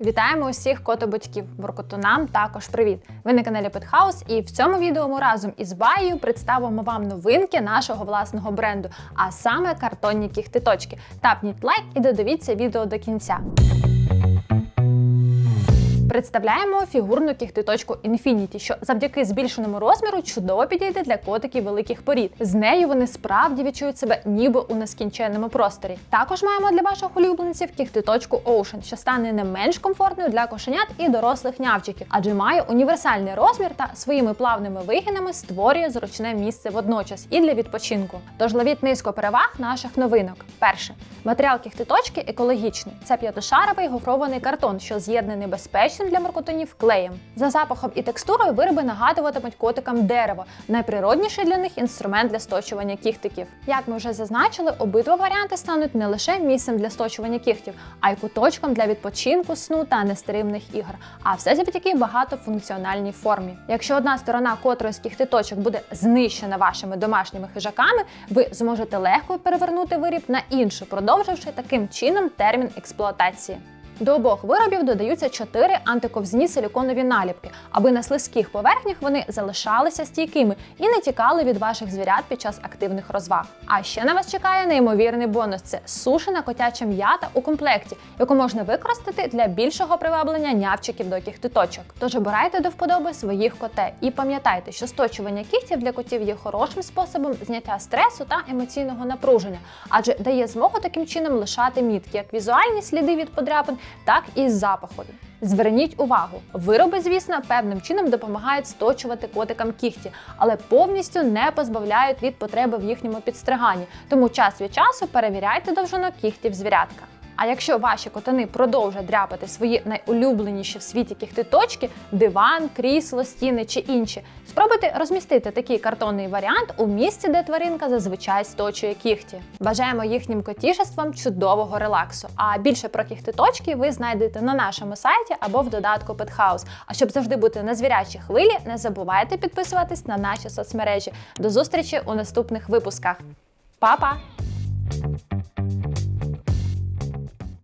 Вітаємо усіх котобатьків, воркотунам також привіт! Ви на каналі Петхаус, і в цьому відео ми разом із Баєю представимо вам новинки нашого власного бренду, а саме картонні кіхтиточки. Тапніть лайк і додивіться відео до кінця. Представляємо фігурну кіхтиточку Infinity, що завдяки збільшеному розміру чудово підійде для котиків великих порід. З нею вони справді відчують себе ніби у нескінченному просторі. Також маємо для ваших улюбленців кіхтиточку Ocean, що стане не менш комфортною для кошенят і дорослих нявчиків, адже має універсальний розмір та своїми плавними вигинами створює зручне місце водночас і для відпочинку. Тож ловіть низько переваг наших новинок. Перше матеріал кіхтиточки екологічний. Це п'ятишаровий гофрований картон, що з'єднаний безпечним для маркотонів клеєм. За запахом і текстурою вироби нагадуватимуть котикам дерево, найприродніший для них інструмент для сточування кігтиків. Як ми вже зазначили, обидва варіанти стануть не лише місцем для сточування кігтів, а й куточком для відпочинку, сну та нестеримних ігор. А все завдяки багатофункціональній формі. Якщо одна сторона котрої з кігтиточок буде знищена вашими домашніми хижаками, ви зможете легко перевернути виріб на іншу, продовживши таким чином термін експлуатації. До обох виробів додаються чотири антиковзні силіконові наліпки, аби на слизьких поверхнях вони залишалися стійкими і не тікали від ваших звірят під час активних розваг. А ще на вас чекає неймовірний бонус: це сушена котяча м'ята у комплекті, яку можна використати для більшого приваблення нявчиків до кіхтиточок. Тож обирайте до вподоби своїх котей і пам'ятайте, що сточування кігтів для котів є хорошим способом зняття стресу та емоційного напруження, адже дає змогу таким чином лишати мітки, як візуальні сліди від подряпин, так і запахові. Зверніть увагу, вироби, звісно, певним чином допомагають сточувати котикам кігті, але повністю не позбавляють від потреби в їхньому підстриганні. Тому час від часу перевіряйте довжину кігтів звірятка. А якщо ваші котани продовжать дряпати свої найулюбленіші в світі кіхтиточки, диван, крісло, стіни чи інші, спробуйте розмістити такий картонний варіант у місці, де тваринка зазвичай сточує кігті. Бажаємо їхнім котішествам чудового релаксу. А більше про кіхтиточки ви знайдете на нашому сайті або в додатку Pethouse. А щоб завжди бути на звірячій хвилі, не забувайте підписуватись на наші соцмережі. До зустрічі у наступних випусках. Па-па!